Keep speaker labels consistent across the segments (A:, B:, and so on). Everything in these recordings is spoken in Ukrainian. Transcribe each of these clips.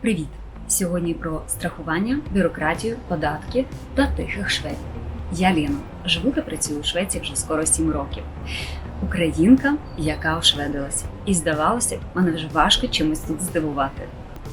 A: Привіт! Сьогодні про страхування, бюрократію, податки та тихих шведів. Я Ліна, живу та працюю у Швеції вже скоро 7 років. Українка, яка ошведилась. І здавалося, мене вже важко чимось тут здивувати.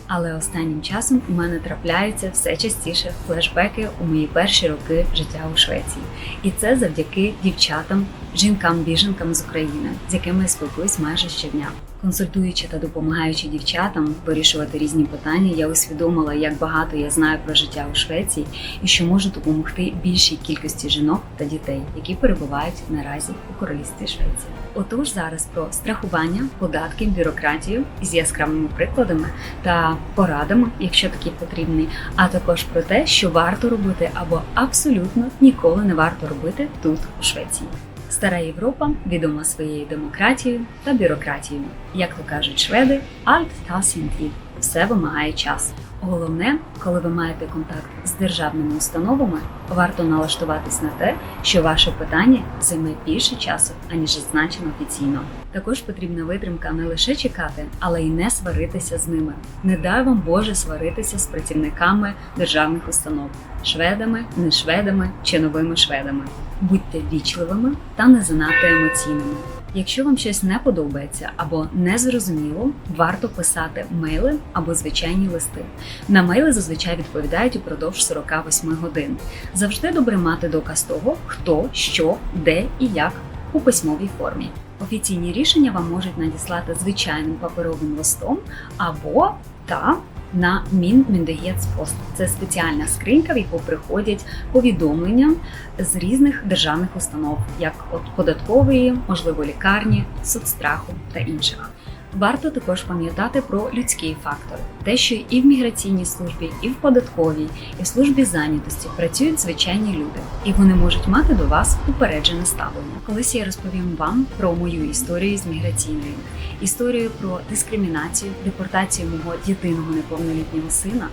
A: Але останнім часом у мене трапляються все частіше флешбеки у мої перші роки життя у Швеції. І це завдяки дівчатам, жінкам-біженкам з України, з якими спілкуюсь майже щодня. Консультуючи та допомагаючи дівчатам вирішувати різні питання, я усвідомила, як багато я знаю про життя у Швеції і що можу допомогти більшій кількості жінок та дітей, які перебувають наразі у королівстві Швеції. Отож, зараз про страхування, податки, бюрократію з яскравими прикладами та порадами, якщо такі потрібні, а також про те, що варто робити або абсолютно ніколи не варто робити тут у Швеції. Стара Європа відома своєю демократією та бюрократією. Як то кажуть шведи, «Allt та tid» – все вимагає часу. Головне, коли ви маєте контакт з державними установами, варто налаштуватись на те, що ваше питання займе більше часу, аніж зазначено офіційно. Також потрібна витримка не лише чекати, але й не сваритися з ними. Не дай вам Боже сваритися з працівниками державних установ, шведами, не шведами чи новими шведами. Будьте вічливими та не занадто емоційними. Якщо вам щось не подобається або не зрозуміло, варто писати мейли або звичайні листи. На мейли зазвичай відповідають упродовж 48 годин. Завжди добре мати доказ того, хто, що, де і як у письмовій формі. Офіційні рішення вам можуть надіслати звичайним паперовим листом або та на Мінміндегецпост. Це спеціальна скринька, в яку приходять повідомлення з різних державних установ, як от податкової, можливо, лікарні, соцстраху та інших. Варто також пам'ятати про людський фактор, те, що і в міграційній службі, і в податковій, і в службі зайнятості працюють звичайні люди, і вони можуть мати до вас упереджене ставлення. Колись я розповім вам про мою історію з міграційною, історію про дискримінацію, депортацію мого єдиного неповнолітнього сина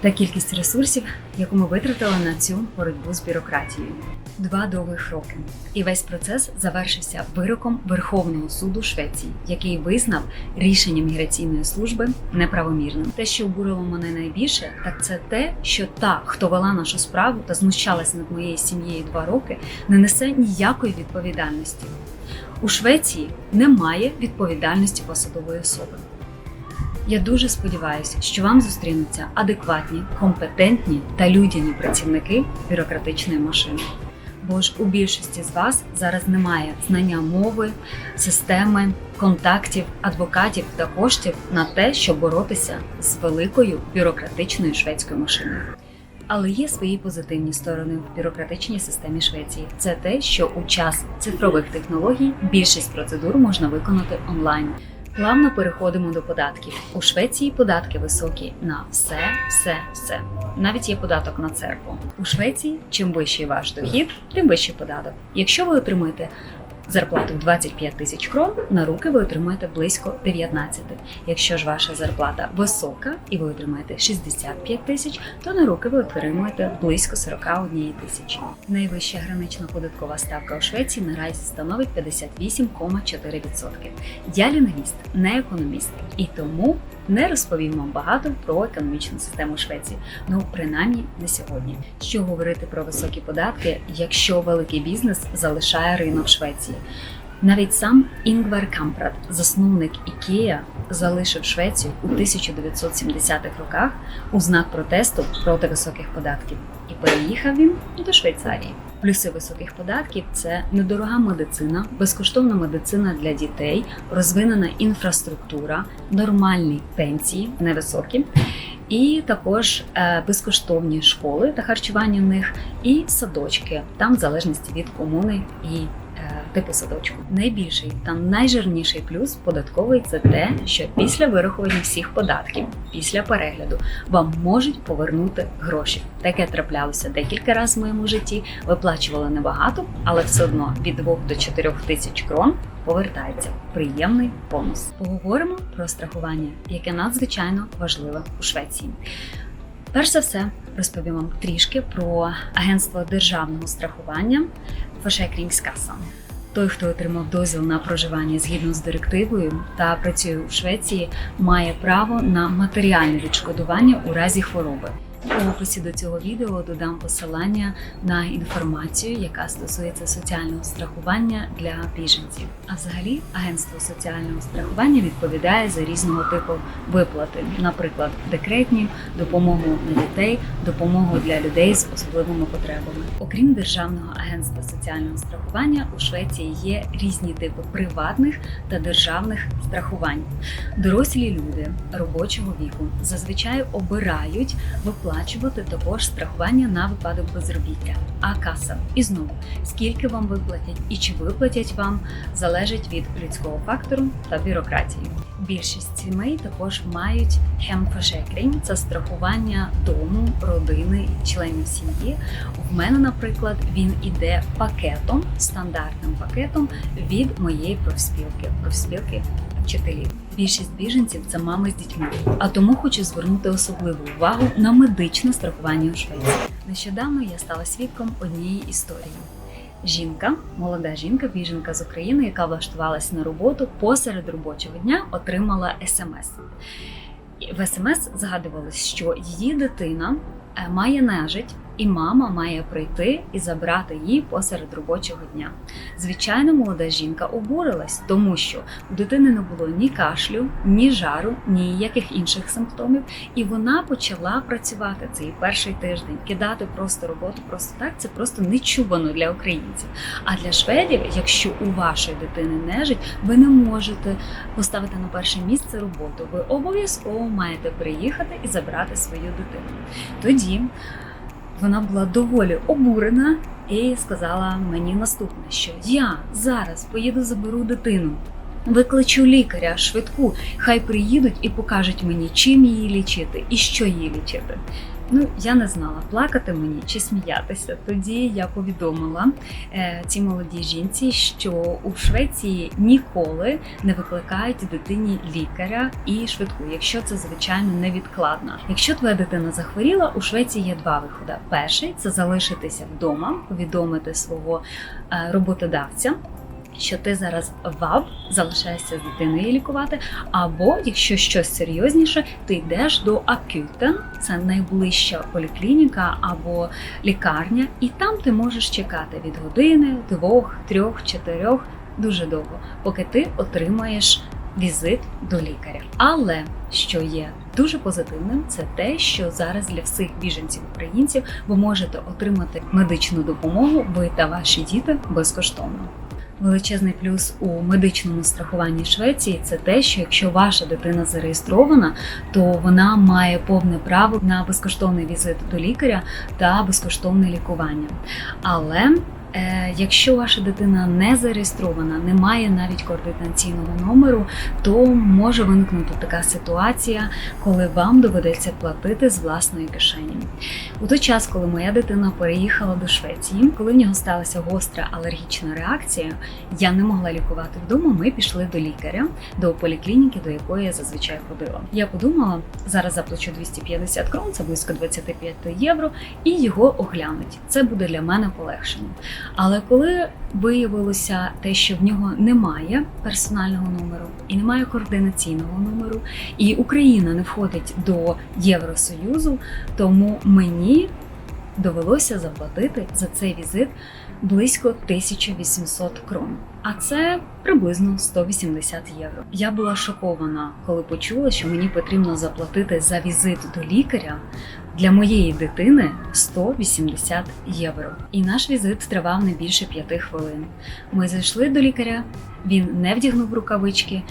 A: та кількість ресурсів, яку ми витратили на цю боротьбу з бюрократією. Два довгих роки, і весь процес завершився вироком Верховного суду Швеції, який визнав рішення міграційної служби неправомірним. Те, що обурило мене найбільше, так це те, що та, хто вела нашу справу та знущалася над моєю сім'єю два роки, не несе ніякої відповідальності. У Швеції немає відповідальності посадової особи. Я дуже сподіваюся, що вам зустрінуться адекватні, компетентні та людяні працівники бюрократичної машини. Бо ж у більшості з вас зараз немає знання мови, системи, контактів, адвокатів та коштів на те, щоб боротися з великою бюрократичною шведською машиною. Але є свої позитивні сторони в бюрократичній системі Швеції. Це те, що у час цифрових технологій більшість процедур можна виконати онлайн. Плавно переходимо до податків. У Швеції податки високі на все, все, все. Навіть є податок на церкву. У Швеції чим вищий ваш дохід, тим вищий податок. Якщо ви отримуєте зарплату в 25 тисяч крон, на руки ви отримаєте близько 19. Якщо ж ваша зарплата висока і ви отримаєте 65 тисяч, то на руки ви отримуєте близько 41 тисячі. Найвища гранична податкова ставка у Швеції наразі становить 58,4%. Я лінгвіст, не економіст, і тому не розповім вам багато про економічну систему Швеції. Ну принаймні не сьогодні. Що говорити про високі податки, якщо великий бізнес залишає ринок Швеції? Навіть сам Інгвар Кампрад, засновник Ікея, залишив Швецію у 1970-х роках у знак протесту проти високих податків, і переїхав він до Швейцарії. Плюси високих податків це недорога медицина, безкоштовна медицина для дітей, розвинена інфраструктура, нормальні пенсії, невисокі, і також е, безкоштовні школи та харчування в них, і садочки, там в залежності від комуни і типу садочку. Найбільший та найжирніший плюс податковий це те, що після вирахування всіх податків, після перегляду, вам можуть повернути гроші. Таке траплялося декілька разів в моєму житті. Виплачували небагато, але все одно від 2 до 4 тисяч крон повертається приємний бонус. Поговоримо про страхування, яке надзвичайно важливе у Швеції. Перш за все, розповім вам трішки про агентство державного страхування Försäkringskassan. Той, хто отримав дозвіл на проживання згідно з директивою та працює у Швеції, має право на матеріальне відшкодування у разі хвороби. У описі до цього відео додам посилання на інформацію, яка стосується соціального страхування для біженців. А взагалі, агентство соціального страхування відповідає за різного типу виплати, наприклад, декретні, допомогу на дітей, допомогу для людей з особливими потребами. Окрім державного агентства соціального страхування, у Швеції є різні типи приватних та державних страхувань. Дорослі люди робочого віку зазвичай обирають виплачувати також страхування на випадок безробіття. А каса і знову скільки вам виплатять і чи виплатять вам залежить від людського фактору та бюрократії. Більшість сімей також мають хемфашекрінь – це страхування дому, родини членів сім'ї. В мене, наприклад, він іде пакетом, стандартним пакетом від моєї профспілки, профспілки вчителів. Більшість біженців це мами з дітьми, а тому хочу звернути особливу увагу на медичне страхування у Швеції. Нещодавно я стала свідком однієї історії. Жінка, молода жінка, біженка з України, яка влаштувалася на роботу посеред робочого дня, отримала смс. В смс згадувалось, що її дитина е, має нежить, і мама має прийти і забрати її посеред робочого дня. Звичайно, молода жінка обурилась, тому що у дитини не було ні кашлю, ні жару, ніяких інших симптомів, і вона почала працювати цей перший тиждень, кидати просто роботу просто так. Це просто нечувано для українців. А для шведів, якщо у вашої дитини нежить, ви не можете поставити на перше місце роботу. Ви обов'язково маєте приїхати і забрати свою дитину. Тоді вона була доволі обурена і сказала мені наступне, що я зараз поїду заберу дитину. Викличу лікаря швидку, хай приїдуть і покажуть мені, чим її лічити і що її лічити. Ну, я не знала, плакати мені чи сміятися. Тоді я повідомила е, цій молодій жінці, що у Швеції ніколи не викликають дитині лікаря і швидку, якщо це звичайно невідкладно. Якщо твоя дитина захворіла, у Швеції є два виходи: перший це залишитися вдома, повідомити свого е, роботодавця. Що ти зараз ВАБ залишаєшся з дитиною лікувати, або якщо щось серйозніше, ти йдеш до Акютен, це найближча поліклініка або лікарня, і там ти можеш чекати від години, двох, трьох, чотирьох дуже довго, поки ти отримаєш візит до лікаря. Але що є дуже позитивним, це те, що зараз для всіх біженців українців ви можете отримати медичну допомогу, ви та ваші діти безкоштовно. Величезний плюс у медичному страхуванні Швеції це те, що якщо ваша дитина зареєстрована, то вона має повне право на безкоштовний візит до лікаря та безкоштовне лікування. Але якщо ваша дитина не зареєстрована, не має навіть координаційного номеру, то може виникнути така ситуація, коли вам доведеться платити з власної кишені. У той час, коли моя дитина переїхала до Швеції, коли в нього сталася гостра алергічна реакція, я не могла лікувати вдома. Ми пішли до лікаря, до поліклініки, до якої я зазвичай ходила. Я подумала, зараз заплачу 250 крон, це близько 25 євро, і його оглянуть. Це буде для мене полегшенням. Але коли виявилося те, що в нього немає персонального номеру і немає координаційного номеру, і Україна не входить до Євросоюзу, тому мені довелося заплатити за цей візит близько 1800 крон. А це приблизно 180 євро. Я була шокована, коли почула, що мені потрібно заплатити за візит до лікаря для моєї дитини 180 євро. І наш візит тривав не більше 5 хвилин. Ми зайшли до лікаря, він не вдягнув рукавички.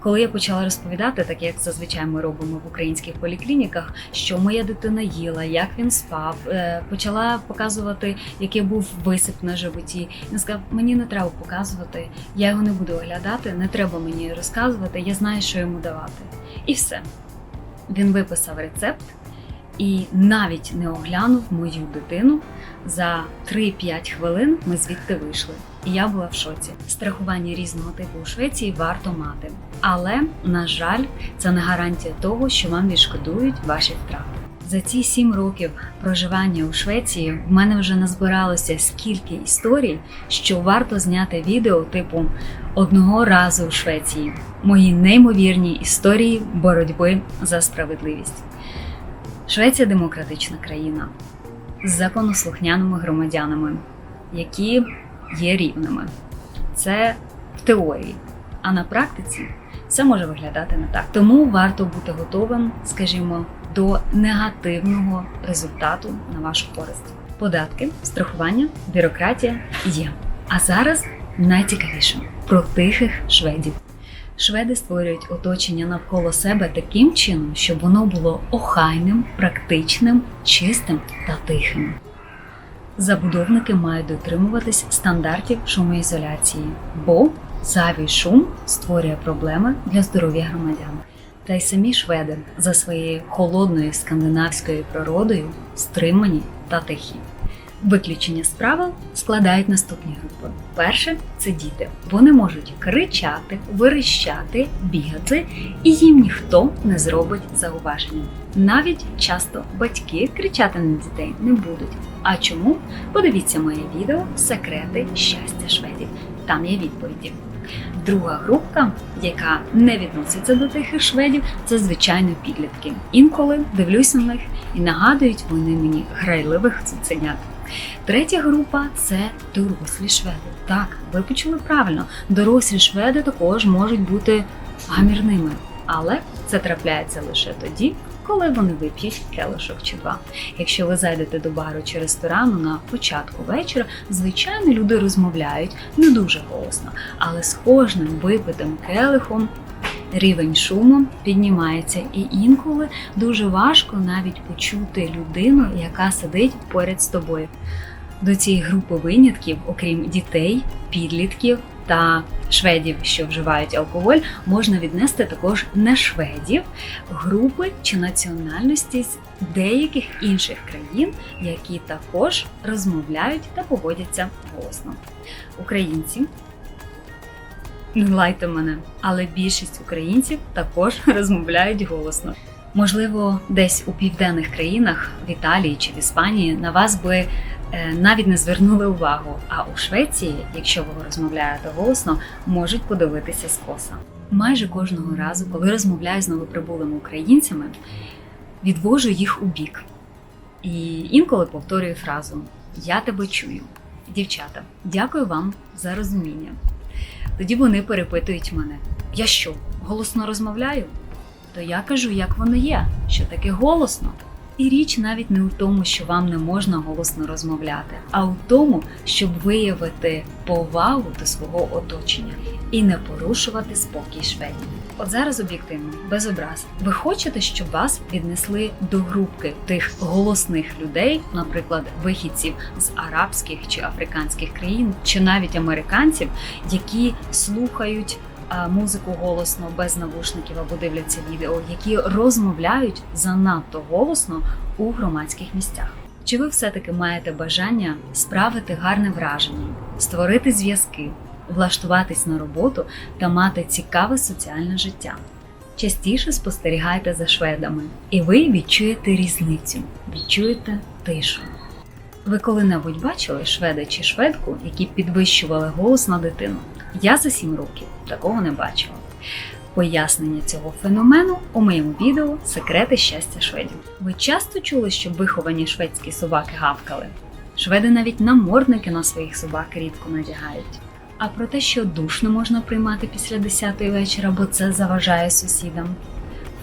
A: Коли я почала розповідати, так як зазвичай ми робимо в українських поліклініках, що моя дитина їла, як він спав, е, почала показувати, який був висип на животі. Він сказав, мені не треба показувати, я його не буду оглядати, не треба мені розказувати, я знаю, що йому давати. І все. Він виписав рецепт і навіть не оглянув мою дитину. За 3-5 хвилин ми звідти вийшли. І я була в шоці. Страхування різного типу у Швеції варто мати. Але, на жаль, це не гарантія того, що вам відшкодують ваші втрати. За ці сім років проживання у Швеції в мене вже назбиралося скільки історій, що варто зняти відео типу одного разу у Швеції. Мої неймовірні історії боротьби за справедливість. Швеція демократична країна з законослухняними громадянами, які є рівними. Це в теорії, а на практиці все може виглядати не так. Тому варто бути готовим, скажімо, до негативного результату на вашу користь. Податки, страхування, бюрократія є. А зараз найцікавіше про тихих шведів. Шведи створюють оточення навколо себе таким чином, щоб воно було охайним, практичним, чистим та тихим. Забудовники мають дотримуватись стандартів шумоізоляції, бо зайвий шум створює проблеми для здоров'я громадян. Та й самі шведи за своєю холодною скандинавською природою стримані та тихі. Виключення з правил складають наступні групи. Перше це діти. Вони можуть кричати, верещати, бігати, і їм ніхто не зробить зауваження. Навіть часто батьки кричати на дітей не будуть. А чому? Подивіться моє відео Секрети щастя шведів. Там є відповіді. Друга групка, яка не відноситься до тихих шведів, це звичайно підлітки. Інколи дивлюсь на них і нагадують вони мені грайливих цуценят. Третя група це дорослі шведи. Так, ви почули правильно. Дорослі шведи також можуть бути гамірними, але це трапляється лише тоді, коли вони вип'ють келишок чи два. Якщо ви зайдете до бару чи ресторану на початку вечора, звичайно, люди розмовляють не дуже голосно, але з кожним випитим келихом. Рівень шуму піднімається, і інколи дуже важко навіть почути людину, яка сидить поряд з тобою. До цієї групи винятків, окрім дітей, підлітків та шведів, що вживають алкоголь, можна віднести також не шведів, групи чи національності з деяких інших країн, які також розмовляють та поводяться голосно. Українці. Не лайте мене, але більшість українців також розмовляють голосно. Можливо, десь у південних країнах, в Італії чи в Іспанії, на вас би е, навіть не звернули увагу. А у Швеції, якщо ви розмовляєте голосно, можуть подивитися скоса. Майже кожного разу, коли розмовляю з новоприбулими українцями, відвожу їх у бік. І інколи повторюю фразу Я тебе чую. Дівчата, дякую вам за розуміння. Тоді вони перепитують мене: я що, голосно розмовляю? То я кажу, як воно є, що таке голосно. І річ навіть не у тому, що вам не можна голосно розмовляти, а у тому, щоб виявити повагу до свого оточення і не порушувати спокій шведів. От зараз об'єктивно, без образ. Ви хочете, щоб вас віднесли до групки тих голосних людей, наприклад, вихідців з арабських чи африканських країн, чи навіть американців, які слухають музику голосно без навушників або дивляться відео, які розмовляють занадто голосно у громадських місцях. Чи ви все-таки маєте бажання справити гарне враження, створити зв'язки, влаштуватись на роботу та мати цікаве соціальне життя? Частіше спостерігайте за шведами, і ви відчуєте різницю, відчуєте тишу. Ви коли-небудь бачили шведа чи шведку, які підвищували голос на дитину? Я за 7 років такого не бачила. Пояснення цього феномену у моєму відео Секрети щастя шведів. Ви часто чули, що виховані шведські собаки гавкали? Шведи навіть намордники на своїх собак рідко надягають. А про те, що душ не можна приймати після 10-ї вечора, бо це заважає сусідам.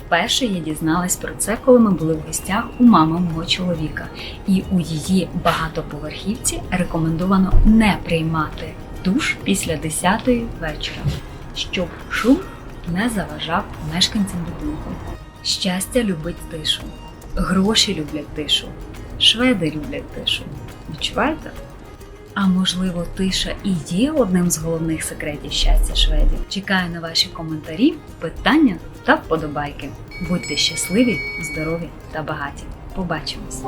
A: Вперше я дізналась про це, коли ми були в гостях у мами мого чоловіка, і у її багатоповерхівці рекомендовано не приймати душ після 10 вечора, щоб шум не заважав мешканцям будинку. Щастя любить тишу, гроші люблять тишу, шведи люблять тишу. Відчуваєте? А можливо, тиша і є одним з головних секретів щастя шведів. Чекаю на ваші коментарі, питання та вподобайки. Будьте щасливі, здорові та багаті. Побачимось!